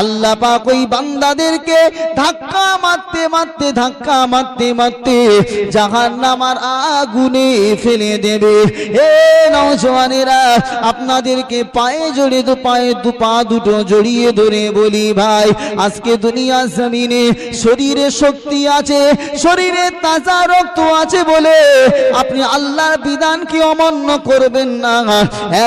আল্লাহ পাক ওই বান্দাদেরকে ধাক্কা মারতে মারতে, ধাক্কা মারতে মারতে জাহান্নামার আগুনে ফেলে দেবে। এ নওজওয়ানেরা আপনাদেরকে পায়ে জড়িয়ে দু, পায়ে দু, পা দুটো জড়িয়ে ধরে বলি ভাই, আজকে দুনিয়া জমিনে শরীরে শক্তি আছে, শরীরে তাজা রক্ত আছে বলে আপনি আল্লাহর বিধানকে অমান্য করবেন না।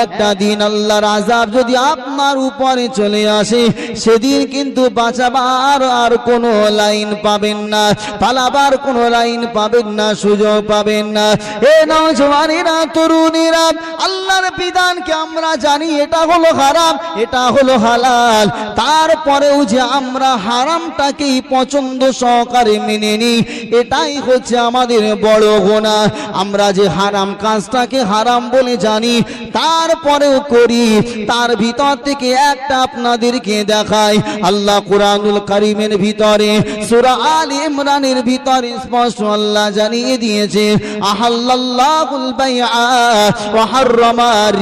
একটা দিন আল্লাহর আজাব যদি আপনার উপরে চলে আসে, সেদিন কিন্তু বাঁচাবার আর কোনো লাইন পাবেন না, পালাবার কোনো লাইন পাবেন না, সুযোগ পাবেন না। এ নজওয়ানেরা তরুণীরা, আল্লাহর বিধানকে আমরা জানি, এটা হলো হারাম, এটা হলো হালাল। তারপরেও যে আমরা হারামটাকেই পছন্দ সহকারে মেনে নিই এটাই হচ্ছে আমাদের বড় গোনা আমরা যে হারাম কাজটাকে হারাম বলে জানি, তারপরেও করি। তার ভিতর থেকে একটা আপনাদেরকে আল্লাহ কোরআনুল কারিমের ভিতরে, সূরা আল ইমরানের ভিতরে স্পষ্ট আল্লাহ জানিয়ে দিয়েছে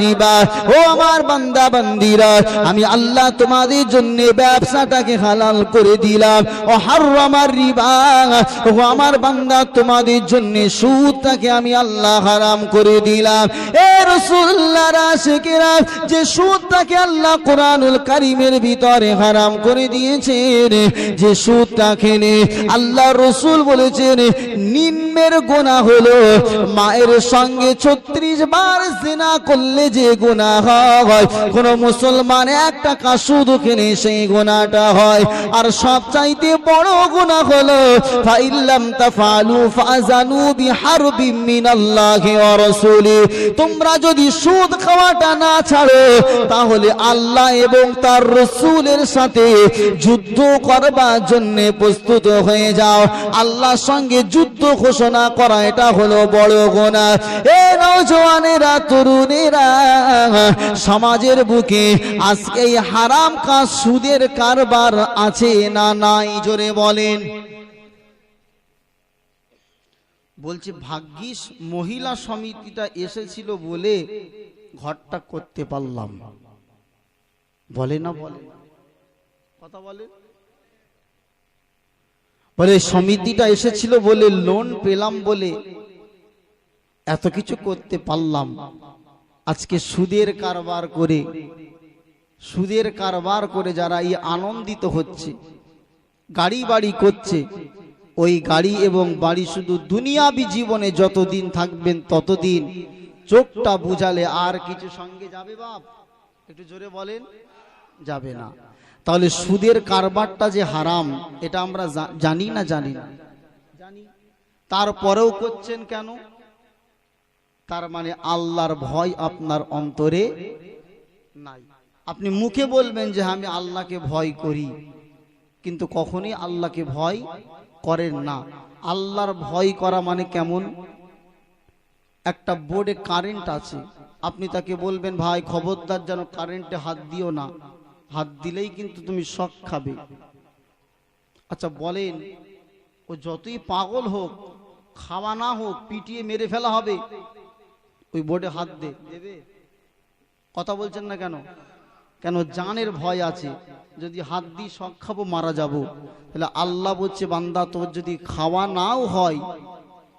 রিবা। ও আমার বান্দা বান্দিরা আমি আল্লাহ তোমাদের জন্য ব্যবসাটাকে হালাল করে দিলাম। ও হাররামা রিবা, ও আমার বান্দা, তোমাদের জন্য সুদটাকে আমি আল্লাহ হারাম করে দিলাম। এ রাসূলুল্লাহ, রাশিকেরা, যে সুদটাকে আল্লাহ কোরআনুল কারিমের ভিতরে হারাম করে দিয়েছেন, যে সুদটা খেলে আল্লাহ রসুল বলেছেন, নিম্নের গোনা হলো মায়ের সঙ্গে ছত্রিশ বার জেনা করলে যে গোনা হয়, কোন মুসলমান এক টাকা শুধু খেলে সেই গোনাটা হয়। আর সব চাইতে বড় গোনা হলো, ফাইল্লাম তাফালু ফাজানু বিহারবিম মিনাল্লাহি ওয়া রাসূলি। তোমরা যদি সুদ খাওয়াটা না ছাড়ো, তাহলে আল্লাহ এবং তার রসুলের সাথে যুদ্ধ করবার জন্য প্রস্তুত হয়ে যাও। আল্লাহর সঙ্গে যুদ্ধ ঘোষণা করা, এটা হলো বড় গোনা এ নওজওয়ানেরা তরুণেরা, সমাজের বুকে আজকে এই হারাম কাজ সুদের কারবার আছে। না নাই জোরে বলেন। বলছে, ভাগ্যিস মহিলা সমিতিটা এসেছিল বলে ঘরটা করতে পারলাম। বলে না, বলে কথা বলে। বলে, সমিতিটা এসেছিল বলে লোন পেলাম বলে এত কিছু করতে পারলাম। আজকে সুদের কারবার করে সুদের কারবার করে যারা এই আনন্দিত হচ্ছে গাড়ি বাড়ি করছে, ওই গাড়ি এবং বাড়ি শুধু দুনিয়াবি জীবনে যতদিন থাকবেন ততদিন চোখটা বুঝালে আর কিছু সঙ্গে যাবে বাপ? একটু জোরে বলেন, যাবে না। তাহলে সুদের কারবারটা যে হারাম, এটা আমরা জানি না জানি না। জানি। তারপরেও করছেন কেন? তার মানে আল্লাহর ভয় আপনার অন্তরে নাই। আপনি মুখে বলবেন যে আমি আল্লাহকে ভয় করি। কিন্তু কখনই আল্লাহকে ভয় করেন না। আল্লাহর ভয় করা মানে কেমন? একটা বোর্ডে কারেন্ট আছে। আপনি তাকে বলবেন, ভাই, খবরদার, যেন কারেন্টে হাত দিও না। হাত দিলেই কিন্তু তুমি শখ খাবে। আচ্ছা বলেন, ও যতই পাগল হোক, খাওয়া না হোক, পিটিয়ে মেরে ফেলা হবে। ওই বোর্ডে হাত দে। দেবে কথা বলছেন না কেন? কেন জানের ভয় আছে? যদি হাত দিয়ে শখ খাব, মারা যাব। তাহলে আল্লাহ বলছে, বান্দা, তোর যদি খাওয়া নাও হয়,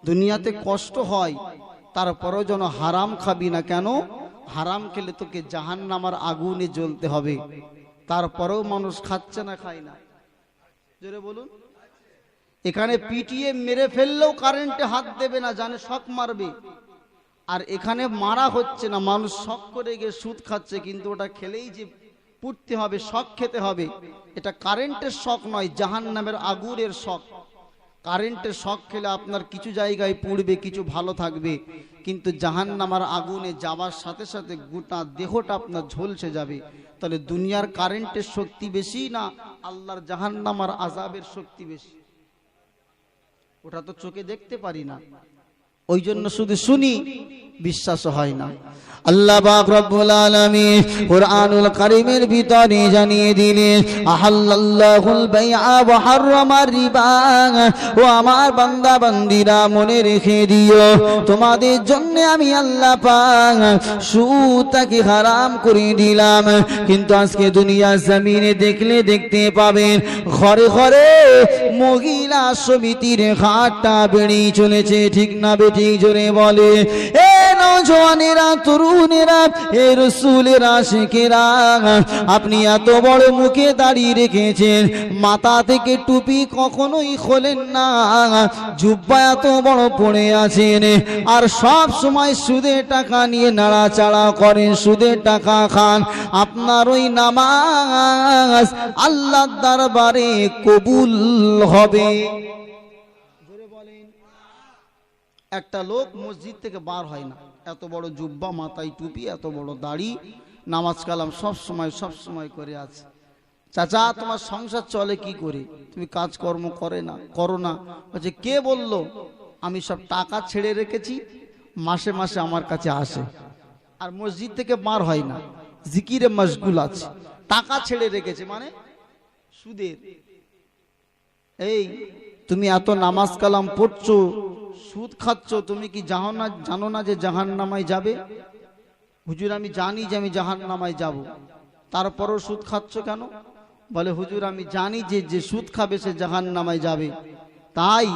দুনিয়াতে কষ্ট হয়, তারপরেও যেন হারাম খাবি না কেন? হারাম খেলে তোকে জাহান নামার আগুনে জ্বলতে হবে। তারপরেও মানুষ খাচ্ছে না, খায় না। জোরে বলুন। এখানে পিটিয়ে মেরে ফেললেও কারেন্টে হাত দেবে না, জানে শখ মারবে। আর এখানে মারা হচ্ছে না, মানুষ শখ করে গিয়ে সুদ খাচ্ছে, কিন্তু ওটা খেলেই যে পুড়তে হবে শখ খেতে হবে। এটা কারেন্টের শখ নয় জাহান নামের আগুনের শখ কারেন্টের শখ খেলে আপনার কিছু জায়গায় পুড়বে, কিছু ভালো থাকবে। কিন্তু জাহান নামার আগুনে যাওয়ার সাথে সাথে গোটা দেহটা আপনার ঝলসে যাবে। তাহলে দুনিয়ার কারেন্টের শক্তি বেশি না আল্লাহর জাহান নামার আজাবের শক্তি বেশি? ওটা তো চোখে দেখতে পারি না। ওই জন্য শুধু শুনি বিশ্বাস হয় না। আল্লাহ পাক রব্বুল আলামিন কুরআনুল কারীমের ভিতরে জানিয়ে দিলেন, আহাল্লাল্লাহুল বাইআ ওয়া রিবা। ও আমার বান্দা মনে রেখে দিও, তোমাদের জন্য আমি আল্লাহ পাক হারাম করে দিলাম। কিন্তু আজকে দুনিয়া জমিনে দেখলে দেখতে পাবেন, ঘরে ঘরে মহিলা সমিতির ঘাটটা বেড়েই চলেছে। ঠিক না বেঠিক জোরে বলে, এ নজওয়ানেরা তরুণেরা, এ রসুলের আশিকেরা আপনি এত বড় মুখে দাঁড়িয়ে রেখেছেন, মাথা থেকে টুপি কখনোই খোলেন না। জুব্বা এত বড় পড়ে আছেন, আর সব সময় সুদের টাকা নিয়ে নাড়াচাড়া করেন টাকা খান। আপনার ওই নামাজ আল্লাহ দরবারে কবুল হবে। একটা লোক মসজিদ থেকে বার হয় না। এত বড় জুব্বা, মাথায় টুপি, এত বড় দাড়ি, নামাজ কালাম সব সময় সব সময় করে আছে। চাচা, তোমার সংসার চলে কি করে? তুমি কাজকর্ম করে না, করো না। বলছে, কে বলল? আমি সব টাকা ছেড়ে রেখেছি, মাসে মাসে আমার কাছে আসে। আর মসজিদ থেকে বার হয় না, জিকিরে মশগুল আছে। টাকা ছেড়ে রেখেছে মানে সুদের। এই তুমি এত নামাজ কালাম পড়ছো, সুদ খাচ্ছ, তুমি কি জানো না জানো না যে জাহান নামায় যাবে? হুজুর, আমি জানি যে আমি জাহান নামায় যাব। তারপরও সুদ খাচ্ছ কেন? বলে, হুজুর, আমি জানি যে যে সুদ খাবে সে জাহান নামায় যাবে। তাই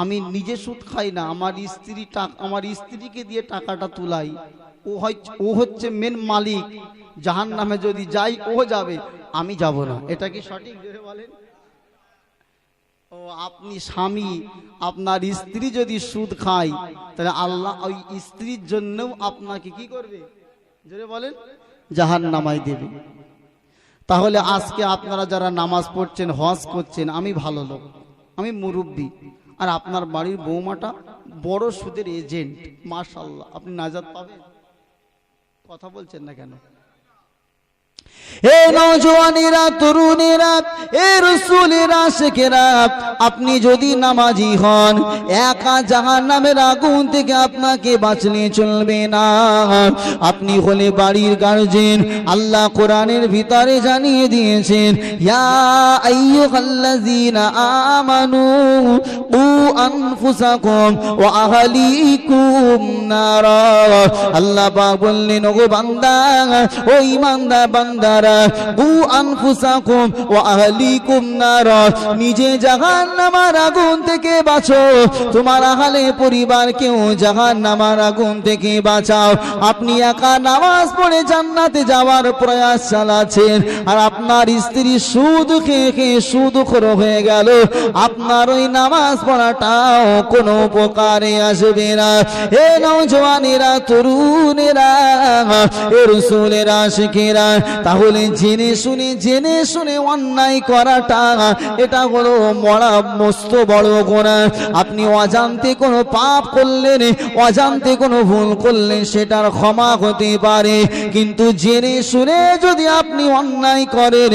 আমি নিজে সুদ খাই না, আমার স্ত্রী আমার স্ত্রীকে দিয়ে টাকাটা তুলাই। ও হয়, ও হচ্ছে মেন মালিক। জাহান নামে যদি যাই, ও যাবে। আমি যাব না। এটা কি সঠিক বলেন? ও আপনি স্বামী, আপনার স্ত্রী যদি সুদ খায়, তাহলে আল্লাহ ওই স্ত্রীর জন্যও আপনাকে কি করবে? জোরে বলেন জাহান নামাই দেবে। তাহলে আজকে আপনারা যারা নামাজ পড়ছেন, হজ করছেন, আমি ভালো লোক, আমি মুরব্বী, আর আপনার বাড়ির বৌমাটা বড় সুদের এজেন্ট মাশাল্লাহ আপনি নাজাদ পাবেন? কথা বলছেন না কেন? হে নজওয়ানেরা তরুণীরা এ রসুলেরা শেখেরা আপনি যদি নামাজি হন, একা জাহান নামের আগুন থেকে আপনাকে বাঁচলে চলবে না। আপনি হলে বাড়ির গার্জেন আল্লাহ কোরআনের ভিতরে জানিয়ে দিয়েছেন আমানু কু আনফুসাকুম ওয়া আহলিকুম নারা। আল্লাহ পাক বললেন, ওগো বান্দা, ও ইমানদার বান্দারা কু আনফুসাকুম ওয়া আহলিকুম নারা। নিজে জাহান্নামের আগুন থেকে বাঁচো। তোমার আহলে পরিবারকেও জাহান্নামের আগুন থেকে বাঁচাও। আপনি একা নামাজ পড়ে জান্নাতে যাওয়ার প্রয়াস চালাচ্ছেন। আর আপনার স্ত্রী সুদ খেয়ে খেয়ে সুদ হয়ে গেল। আপনার ওই নামাজ পড়াটাও কোনো উপকারে আসবে না। হে নৌজওয়ানেরা তরুণেরা, এ রসুলেরা, শিখেরা, তাহলে জেনে শুনে জেনে শুনে অন্যায় করাটা, এটা হলো মরা মস্ত বড় গোনা আপনি অজান্তে কোনো পাপ করলেন, অজান্তে কোনো ভুল করলেন, সেটার ক্ষমা হতে পারে। কিন্তু জেনে শুনে যদি আপনি অন্যায় করেন,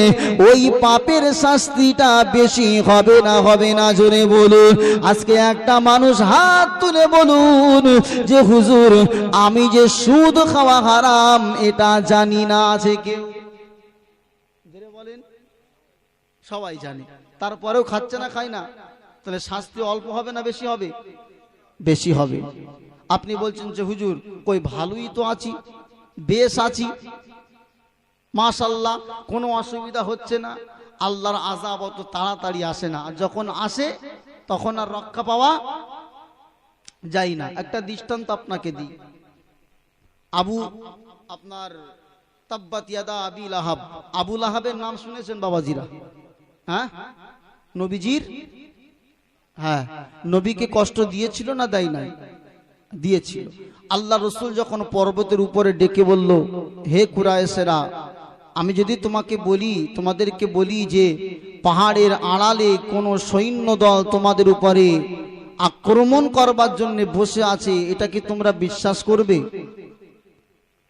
ওই পাপের শাস্তিটা বেশি হবে না হবে না, জোরে বলুন। আজকে একটা মানুষ হাত তুলে বলুন যে, হুজুর, আমি যে সুদ খাওয়া হারাম, এটা জানি না আছে কেউ। বলেন, সবাই জানে। তারপরেও খাচ্ছে না, খায় না। তাহলে শাস্তি অল্প হবে না বেশি হবে? বেশি হবে। আপনি বলছেন যে, হুজুর, কই ভালোই তো আছি, বেশ আছি। মাশাল্লাহ, কোনো অসুবিধা হচ্ছে না। আল্লাহর আজাব অত তাড়াতাড়ি আসে না। যখন আসে, তখন আর রক্ষা পাওয়া যায় না। একটা দৃষ্টান্ত আপনাকে দিই। আবু, আপনার তাব্বাত ইয়াদা আবি লাহাব। আবু লাহাবের নাম শুনেছেন বাবাজিরা? হ্যাঁ? নবীজির? হ্যাঁ। নবীকে কষ্ট দিয়েছিল না দেয় নাই? দিয়েছিল। আল্লাহ রসুল যখন পর্বতের উপরে ডেকে বলল, হে কুরায়েসেরা আমি যদি তোমাকে বলি, তোমাদেরকে বলি যে, পাহাড়ের আড়ালে কোনো সৈন্য দল তোমাদের উপরে আক্রমণ করবার জন্য বসে আছে, এটা কি তোমরা বিশ্বাস করবে?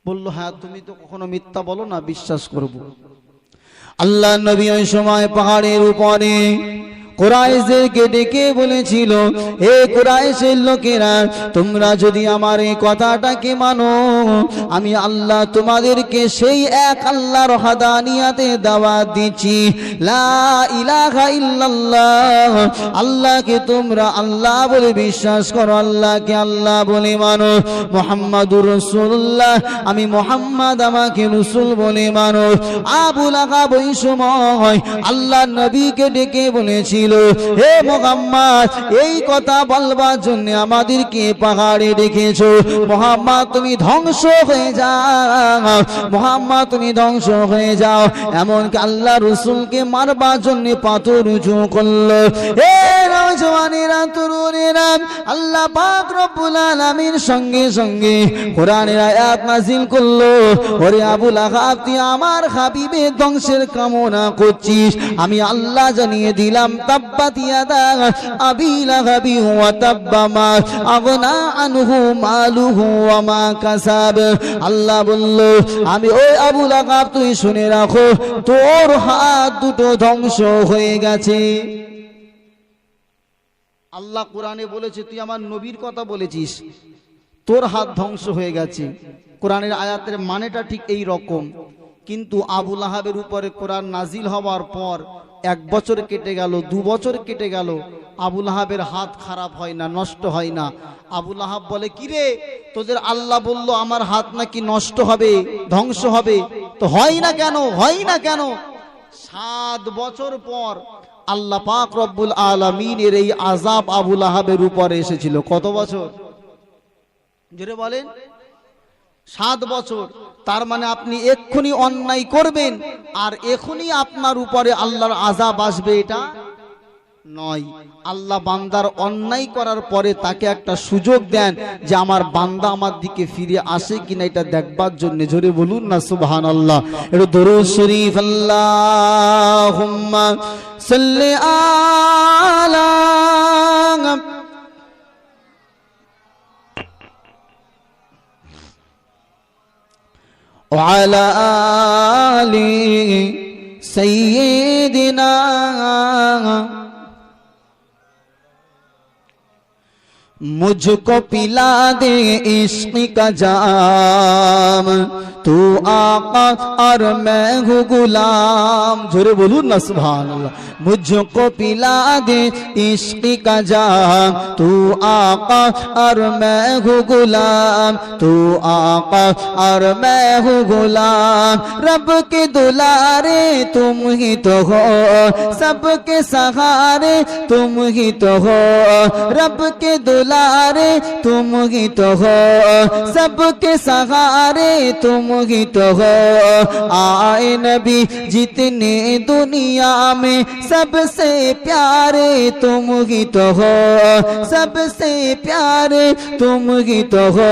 বলল হ্যাঁ তুমি তো কখনো মিথ্যা বলো না, বিশ্বাস করব। আল্লাহ নবী ওই সময় পাহাড়ের উপরে কোরআশদেরকে ডেকে বলেছিল, এ কোরআশের লোকেরা, তোমরা যদি আমার এই কথাটাকে মানো, আমি আল্লাহ তোমাদেরকে সেই এক আল্লাহর হাদানিয়াতে দাওয়াত দিচ্ছি। লা ইলাহা ইল্লাল্লাহ, আল্লাহকে তোমরা আল্লাহ বলে বিশ্বাস করো, আল্লাহকে আল্লাহ বলে মানো। মোহাম্মদুর রসুল্লাহ আমি মোহাম্মদ আমাকে রসুল বলে মানো। আবুল আহাব ওই সময় আল্লাহ নবীকে ডেকে বলেছিল হে মোহাম্মদ, এই কথা বলবার জন্য আমাদেরকে পাহাড়ে ডেকেছো। মোহাম্মদ, তুমি ধ্বংস হয়ে যাও। মোহাম্মদ, তুমি ধ্বংস হয়ে যাও। এমনকি আল্লাহ রসুলকে মারবার জন্য পাথর উঁচু করল। হে নওজওয়ানেরা তরুণেরা, আল্লাহ পাক রব্বুল সঙ্গে সঙ্গে কোরআনের আয়াত নাজিল করল। ওরে আবুল আহাব আমার হাবিবে ধ্বংসের কামনা করছিস। আমি আল্লাহ জানিয়ে দিলাম তাব্বাত আবি লাহাবি ওয়া তাব্বা মা আগনা আনহু মালুহু ওয়া মা কাসাব। আল্লাহ বলল, আমি ওই আবুল আহাব তুই শুনে রাখো, তোর হাত দুটো ধ্বংস হয়ে গেছে। আল্লাহ কোরআনে বলেছে, তুই আমার নবীর কথা বলেছিস, তোর হাত ধ্বংস হয়ে গেছে। কোরআনের আয়াতের মানেটা ঠিক এই রকম। কিন্তু আবুল আহাবের উপরে কোরআন নাজিল হওয়ার পর এক বছর কেটে গেল, দু বছর কেটে গেল, আবুল আহাবের হাত খারাপ হয় না, নষ্ট হয় না। আবুল আহাব বলে, কিরে, তোদের আল্লাহ বলল আমার হাত নাকি নষ্ট হবে, ধ্বংস হবে? তো হয় না কেন, হয় না কেন? সাত বছর পর আল্লাহ পাক রব্বুল আলমিনের এই আজাব আবুল আহাবের উপরে এসেছিল। কত বছর? জোরে বলেন। সাত বছর। তার মানে আপনি এক্ষুনি অন্যায় করবেন, আর এখনই আপনার উপরে আল্লাহর আজাব আসবে এটা নয়। আল্লাহ বান্দার অন্যায় করার পরে তাকে একটা সুযোগ দেন যে আমার বান্দা আমার দিকে ফিরে আসে কিনা এটা দেখবার জন্য। জোরে বলুন না সুবহান আল্লাহ একটু দরুদ শরীফ আল্লাহ সাল্লি আলা وعلى آل سيدنا مجھ کو پلا دے عشق کا جام تو آقا اور میں ہوں غلام۔ جھرے بولو نا سبحان اللہ مجھ کو پلا دے عشق کا جام تو آقا اور میں ہوں غلام۔ تو آقا اور میں ہوں غلام۔ رب کے دلارے تم ہی تو ہو۔ سب کے سہارے تم ہی تو ہو۔ رب کے دلارے تم ہی تو ہو۔ سب کے سہارے تم तो हो आए नबी जितने दुनिया में सबसे प्यारे तुम ही तो हो सबसे प्यारे तुम ही तो हो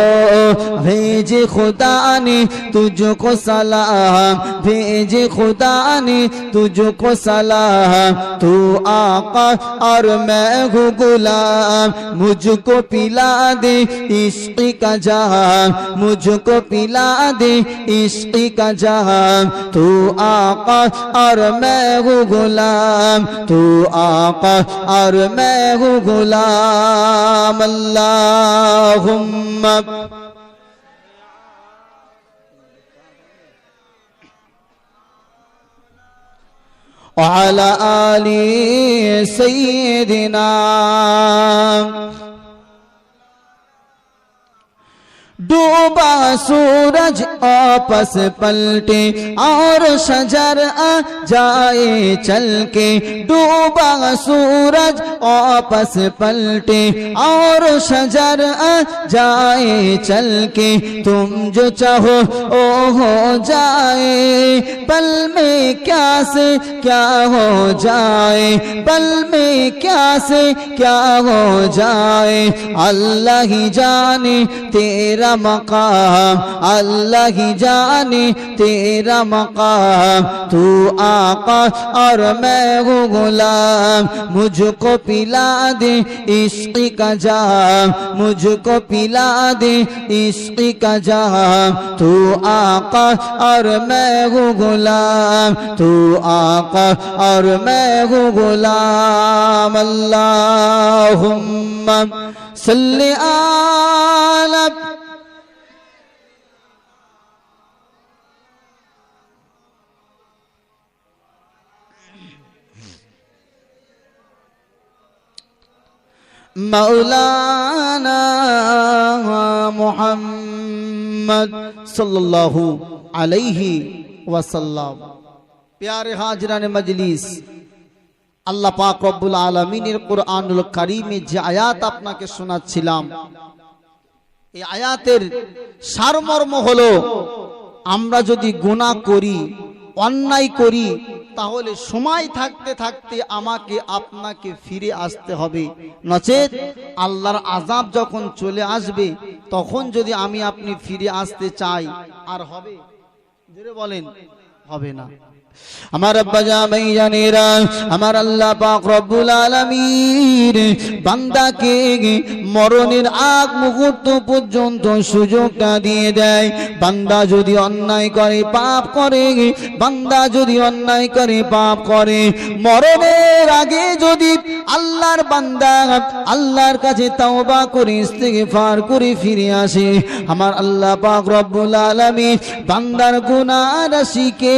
भेजे खुदा ने तुझको सलाम भेजे खुदा ने तुझको सलाम तू आका और मैं हूँ गुलाम मुझको पिला दे इश्क का जहां मुझको पिला दे عشق کا جہاں تو آقا اور میں ہوں غلام، تو آقا اور میں ہوں غلام، اللہم۔ وعلى آل سيدنا ڈوبا سورج آپس پلٹے اور شجر آ جائے چل کے ڈوبا سورج آپس پلٹے اور شجر آ جائے چل کے تم جو چاہو او ہو جائے پل میں کیا سے کیا ہو جائے پل میں کیا سے کیا ہو جائے اللہ ہی جانے تیرا مقام، اللہ ہی جانے تیرا مقام۔ تو آقا اور میں ہوں غلام، مجھ کو پلا دے عشقی کا جام۔ مجھ کو پلا دے عشقی کا جام۔ تو آقا اور میں ہوں غلام۔ تو آقا اور میں ہوں غلام۔ اللہم صلی علی মৌলানা মোহাম্মদ সাল্লাল্লাহু আলাইহি ওয়াসাল্লাম। প্যারে হাজরানে মজলিস, আল্লাহ পাক রব্বুল আলামিনের কুরআনুল কারীমে যে আয়াত আপনাকে শোনাচ্ছিলাম, এই আয়াতের সারমর্ম হলো, আমরা যদি গুনাহ করি, অন্যায় করি তাহলে সময় থাকতে থাকতে আমাকে আপনাকে ফিরে আসতে হবে। নচেত আল্লাহর আজাব যখন চলে আসবে, তখন যদি আমি আপনি ফিরে আসতে চাই, আর হবে? বলেন, হবে না। আমার আব্বা জামাই জানেরা, আমার আল্লাহ পাক রব্বুল আলামিন বান্দাকে মরণের আগ মুহূর্ত পর্যন্ত সুযোগটা দিয়ে দেয়। বান্দা যদি অন্যায় করে, পাপ করে, বান্দা যদি অন্যায় করে, পাপ করে, মরণের আগে যদি আল্লাহর বান্দা আল্লাহর কাছে তাওবা করে, ইস্তেগফার করে ফিরে আসে, আমার আল্লাহ পাক রব্বুল আলামিন বান্দার গুনাহ রাশিকে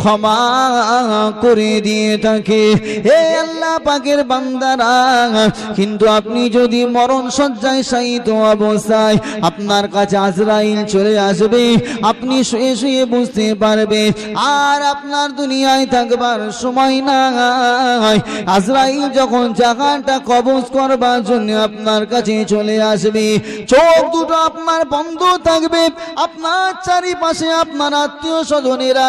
ক্ষমা করে দিয়ে থাকে। হে আল্লাহ পাকের বান্দারা, কিন্তু আপনি যদি মরণ সজ্জায় শায়িত অবস্থায় আপনার কাছে আজরাইল চলে আসবে, আপনি শুয়ে শুয়ে বুঝতে পারবে আর আপনার দুনিয়ায় থাকবার সময় আজরাইল যখন জায়গাটা কবজ করবার জন্য আপনার কাছে চলে আসবে, চোখ দুটো আপনার বন্ধ থাকবে, আপনার চারিপাশে আপনার আত্মীয় স্বজনেরা,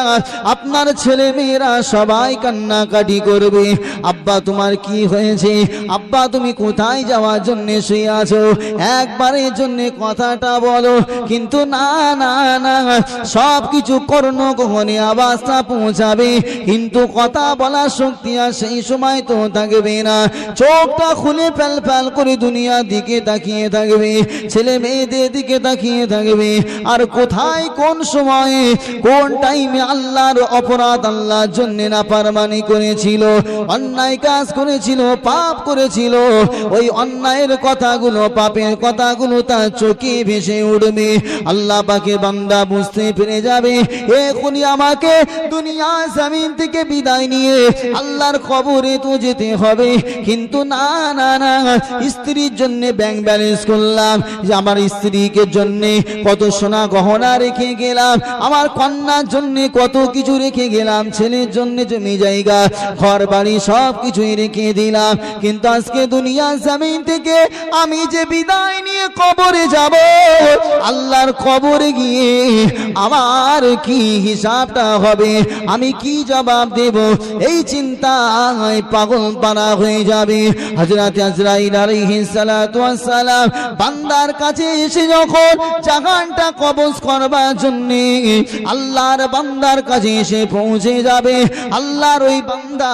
আপনার ছেলে মেয়েরা সবাই কান্নাকাটি করবে। আব্বা, তোমার কি হয়েছে? আব্বা, তুমি কোথায় যাওয়ার জন্য শুয়ে আছো? একবারের জন্য কথাটা বলো। কিন্তু না না না সব কিছু কর্ণ কখনে আওয়াজটা পৌঁছাবে। কিন্তু কথা বলার শক্তি আর সেই সময় তো থাকবে না। চোখটা খুলে ফেল ফেল করে দুনিয়ার দিকে তাকিয়ে থাকবে। ছেলে মেয়েদের দিকে তাকিয়ে থাকবে। আর কোথায় কোন সময়ে, কোন টাইমে আল্লাহর অপরাধ আল্লাহর জন্য না পারমানি করেছিল, অন্যায় কাজ করেছিল, পাপ করেছিল, ওই অন্যায়ের কথাগুলো, পাপের কথাগুলো তার চোখে ভেসে উঠবে। আল্লাহ পাকে বান্দা বুঝতে পেরে যাবে, এখনই আমাকে দুনিয়া জামিন থেকে বিদায় নিয়ে আল্লাহর খবরে তো যেতে হবে। কিন্তু না না না, স্ত্রীর জন্য ব্যাংক ব্যালেন্স করলাম যে আমার স্ত্রীকে জন্য কত সোনা গহনা রেখে গেলাম। আমার কন্যার জন্য কত কিছু রেখে গেলাম। ছেলের জন্য জমি জায়গা ঘর বাড়ি সব কিছুই রেখে দিলাম। কিন্তু আজকে দুনিয়া জামিন থেকে আমি যে বিদায় নিয়ে কবরে যাব, আল্লাহর কবরে গিয়ে আমার কি হিসাবটা হবে? আমি কি জবাব দেব? এই চিন্তায় পাগল পানা হয়ে যাবে। হযরত আজরাইল আলাইহিস সালাতু ওয়াস সালাম বান্দার কাছে এসে যখন জাহানটা কবজ করবার জন্য আল্লাহর বান্দার কাছে এসে পৌঁছে যাবে, আল্লাহর ওই বান্দা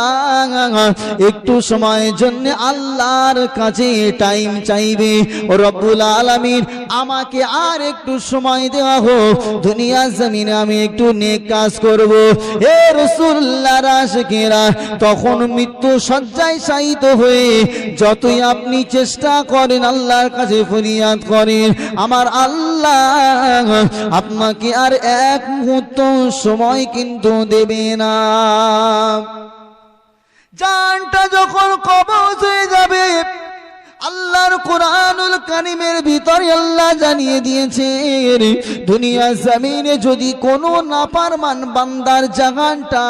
একটু সময়ের জন্য আল্লাহর কাছে টাইম চাইবে। ও রব্বুল আলামিন, আমাকে আর একটু সময় দেওয়া হোক দুনিয়া জমিনে আমি একটু নেক কাজ করব। হে রাসূলুল্লাহ রাশিকেরা তখন মৃত্যু সজ্জায় শায়িত হয়ে যতই আপনি চেষ্টা করেন, আল্লাহর কাছে ফরিয়াদ করেন, আমার আল্লাহ আপনাকে আর এক মুহূর্ত সময় কিন্তু দেবে না। জানটা যখন কবজ হয়ে যাবে আল্লাহর কোরআনুল কারিমের ভিতরে আল্লাহ জানিয়ে দিয়েছে দুনিয়া জমিনে যদি কোনো নাপারমান বান্দার জাগানটা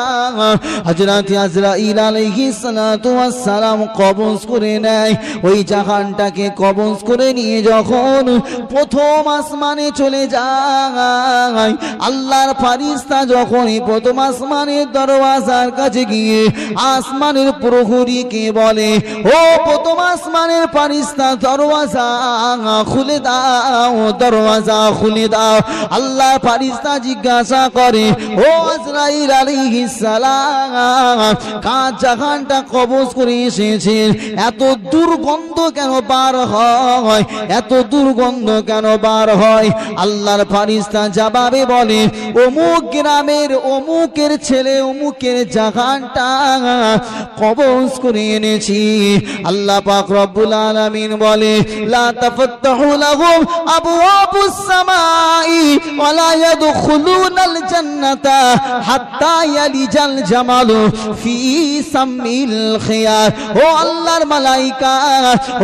হযরত আজরাইল আলাইহিস সালাতু সালাম কবজ করে নেয়, ওই জাগানটাকে কবজ করে নিয়ে যখন প্রথম আসমানে চলে যায়, আল্লাহর ফারিস্তা যখন এই প্রথম আসমানের দরওয়াজার কাছে গিয়ে আসমানের প্রহরীকে বলে, ও প্রথম আসমানের ফারিস্তা দরওয়াজা খুলে দাও, দরওয়াজা খুলে দাও। আল্লাহ ফারিস্তা জিজ্ঞাসা করে, ও আজরাইল আলাইহিস সালাম কাজ জাহানটা কবজ করে এসেছেন এত দুর্গন্ধ কেন বার হয়? এত দুর্গন্ধ কেন বার হয়? আল্লাহর ফারিস্তা জবাবে বলে, অমুক গ্রামের অমুকের ছেলে অমুকের জাহানটা কবজ করে এনেছি। আল্লাহ পাক রব্বুল আলামিন বলে, লা তাফাত্তাহু লাহুম আবওয়াবুস সামাই ওয়ালা ইয়াদখুলুনাল জান্নাতা হাত্তা ইয়ালিজাল জামালু ফি সামিল খিয়ার। ও আল্লাহর মালাইকা,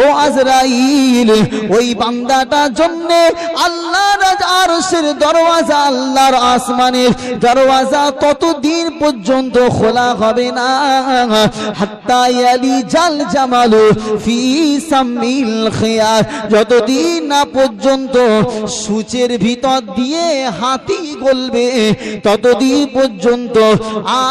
ও আজরাইল, ওই বান্দাটার জন্য আল্লাহর আরশের দরওয়াজা আল্লাহর আসমানের দরওয়াজা ততদিন পর্যন্ত খোলা হবে না। হাত্তা ইয়ালিজাল জামালু ফি সামিল খিয়ার যতদিন না পর্যন্ত সূচের ভিতর দিয়ে হাতি গলবে, ততদিন পর্যন্ত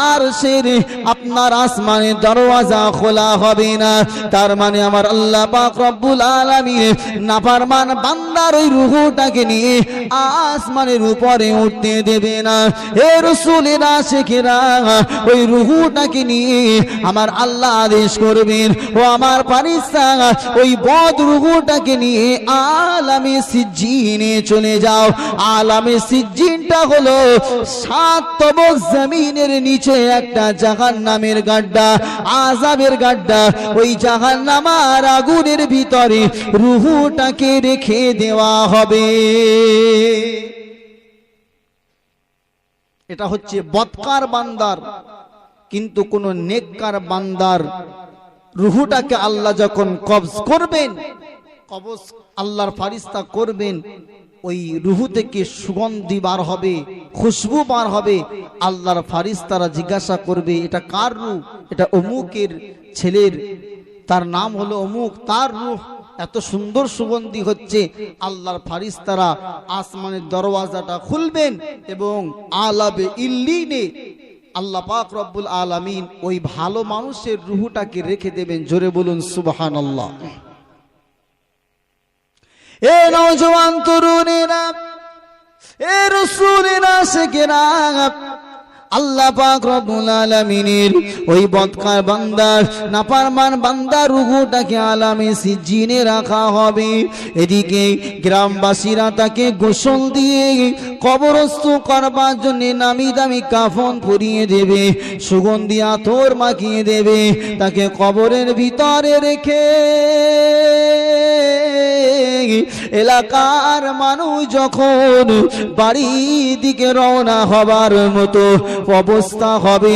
আর সের আপনার আসমানের দরওয়াজা খোলা হবে না। তার মানে আমার আল্লাহ পাক রব্বুল আলামিন নাফরমান বান্দার ওই রুহটাকে নিয়ে আসমানের উপরে উঠতে দেবে না। হে রসুলেরা, শেখেরা, ওই রুহুটাকে নিয়ে আমার আল্লাহ আদেশ করবেন। ও আমার পারিস্তা ওই বদ রুহুটাকে নিয়ে আলামে সিজ্জিনে চলে যাও। আলামে সিজ্জিনটা হলো সাত তবক জমিনের নিচে একটা জাহান নামের গাড্ডা আজাবের গাড্ডা। ওই জাহান নামার আগুনের ভিতরে রুহুটাকে রেখে দেওয়া হবে। এটা হচ্ছে বৎকার বান্দার, কিন্তু কোন নেককার বান্দার রুহুটাকে আল্লাহ যখন কবজ করবেন, কবজ আল্লাহর ফারিস্তা করবেন, ওই রুহু থেকে সুগন্ধি বার হবে, খুশবু বার হবে, আল্লাহর ফারিস্তারা জিজ্ঞাসা করবে, এটা কার রূহ? এটা অমুকের ছেলের, তার নাম হলো অমুক, তার রূহ? এত সুন্দর সুগন্ধি হচ্ছে, আল্লাহর ফারিস্তারা আসমানের দরওয়াজাটা খুলবেন এবং আলাবে ইল্লিনে আল্লাহ পাক রব্বুল আলামিন ওই ভালো মানুষের রুহুটাকে রেখে দেবেন। জোরে বলুন সুবহান আল্লাহ এ নজওয়ান তরুণেরা, এ রসুলেরা, শেখেরা আল্লাহ পাক রব্বুল আলামিনের ওই বদকার বান্দার নাপারমান বান্দার রুহুটাকে আলামে সিজিনে রাখা হবে। এদিকে গ্রামবাসীরা তাকে গোসল দিয়ে কবরস্থ করবার জন্য নামি দামি কাফন পরিয়ে দেবে, সুগন্ধি আতর মাখিয়ে দেবে, তাকে কবরের ভিতরে রেখে এলাকার মানুষ যখন বাড়ির দিকে রওনা হবার মতো অবস্থা হবে,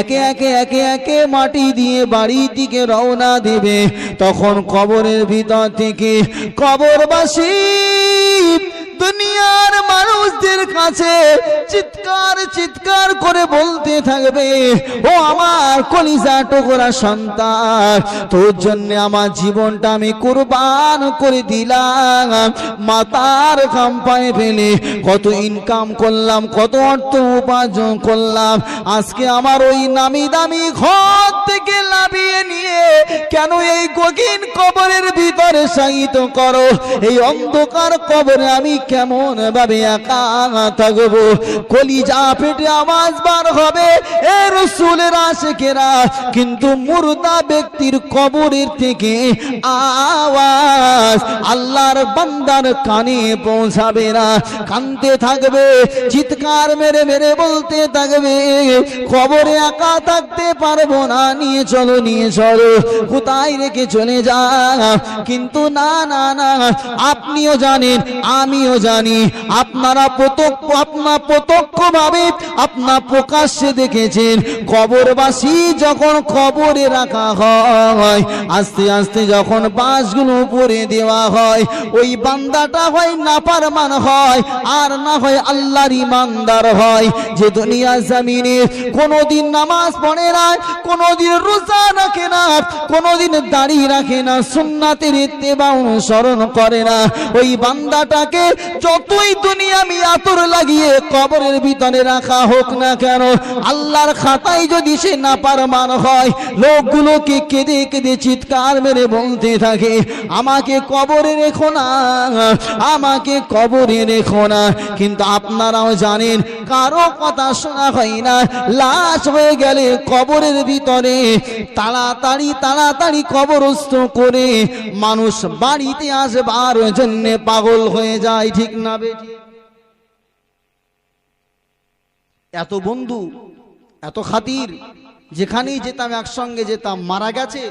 একে একে একে একে মাটি দিয়ে বাড়ির দিকে রওনা দেবে, তখন কবরের ভিতর থেকে কবরবাসী দুনিয়ার মানুষদের কাছে চিৎকার চিৎকার করে বলতে থাকবে, ও আমার কলিজা টুকরা সন্তান, তোর জন্য আমার জীবনটা আমি কুরবান করে দিলাম। মাতার খাম্পায় ফেলে কত ইনকাম করলাম, কত অর্থ উপার্জন করলাম। আজকে আমার ওই নামি দামি ঘর থেকে লাভিয়ে নিয়ে কেন এই গগিন কবরের ভিতরে সাহিত করো? এই অন্ধকার কবরে আমি কেমন ভাবে একা থাকব? কলিজা পেটে আওয়াজ বার হবে, এ রসুলের আশেকেরা। কিন্তু মুর্দা ব্যক্তির কবরের থেকে আওয়াজ আল্লাহর বান্দার কানে পৌঁছাবে না। কানতে থাকবে, চিৎকার মেরে মেরে বলতে থাকবে, কবরে একা থাকতে পারব না, নিয়ে চলো নিয়ে চলো। কোথায় রেখে চলে যা? কিন্তু না না না, আপনিও জানেন, আমিও জানি, আপনারা প্রত্যক্ষ আপনার প্রত্যক্ষ ভাবে আপনার প্রকাশ্যে দেখেছেন, কবরবাসী যখন কবরে রাখা হয়, আস্তে আস্তে যখন বাঁশগুলো উপরে দেওয়া হয়, ওই বান্দাটা হয় নাপারমান হয়, আর না হয় আল্লাহর ইমানদার হয়। যে দুনিয়া জামিনে কোনোদিন নামাজ পড়ে না কোনোদিন রোজা রাখে না কোনোদিন দাঁড়িয়ে রাখে না, সুন্নাতের ইত্তেবা অনুসরণ করে না। ওই বান্দাটাকে যতই দুনিয়া আমি আতর লাগিয়ে কবরের ভিতরে রাখা হোক না কেন, আল্লাহর খাতায় যদি সে না পারমান হয়, লোকগুলোকে কেঁদে কেঁদে চিৎকার মেরে বলতে থাকে, আমাকে কবরে রেখো না, আমাকে কবরে রেখো না। কিন্তু আপনারাও জানেন, কারও কথা শোনা হয় না, লাশ হয়ে গেলে কবরের ভিতরে তাড়াতাড়ি তাড়াতাড়ি কবরস্থ করে মানুষ বাড়িতে আসবার জন্য পাগল হয়ে যায়, ঠিক না এত বন্ধু, এত খাতির, যেখানেই যেতাম, একসঙ্গে যেতাম, মারা গেছে,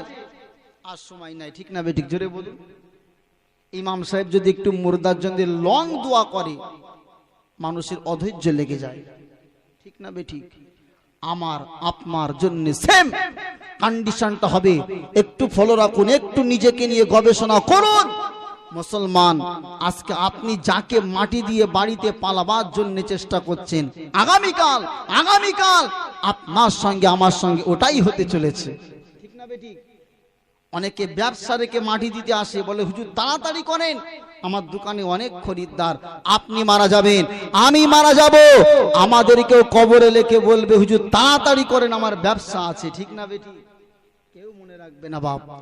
আর সময় নাই, ঠিক না বেঠিক জোরে বলুন। ইমাম সাহেব যদি একটু মুর্দার জন্য লং দোয়া করে, মানুষের অধৈর্য লেগে যায়, ঠিক না বেঠিক আমার, আপনার জন্য সেম কন্ডিশনটা হবে। একটু ফলো রাখুন, একটু নিজেকে নিয়ে গবেষণা করুন। মুসলমান, আজকে আপনি যাকে মাটি দিয়ে বাড়িতে পালাবার জন্য চেষ্টা করছেন, আগামীকাল আগামীকাল আপনার সঙ্গে, আমার সঙ্গে ওটাই হতে চলেছে। ঠিক না বেঠিক অনেকে ব্যবসা রেখে মাটি দিতে আসে, বলে, হুজুর, তাড়াতাড়ি করেন। আমার দোকানে অনেক খরিদ্দার, আপনি মারা যাবেন, আমি মারা যাব। আমাদেরকেও কবরে লেখে বলবে, হুজুর, তাড়াতাড়ি করেন, আমার ব্যবসা আছে। ঠিক না বেটি? কেউ মনে রাখবে না বাবা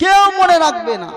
কেউ মনে রাখবে না।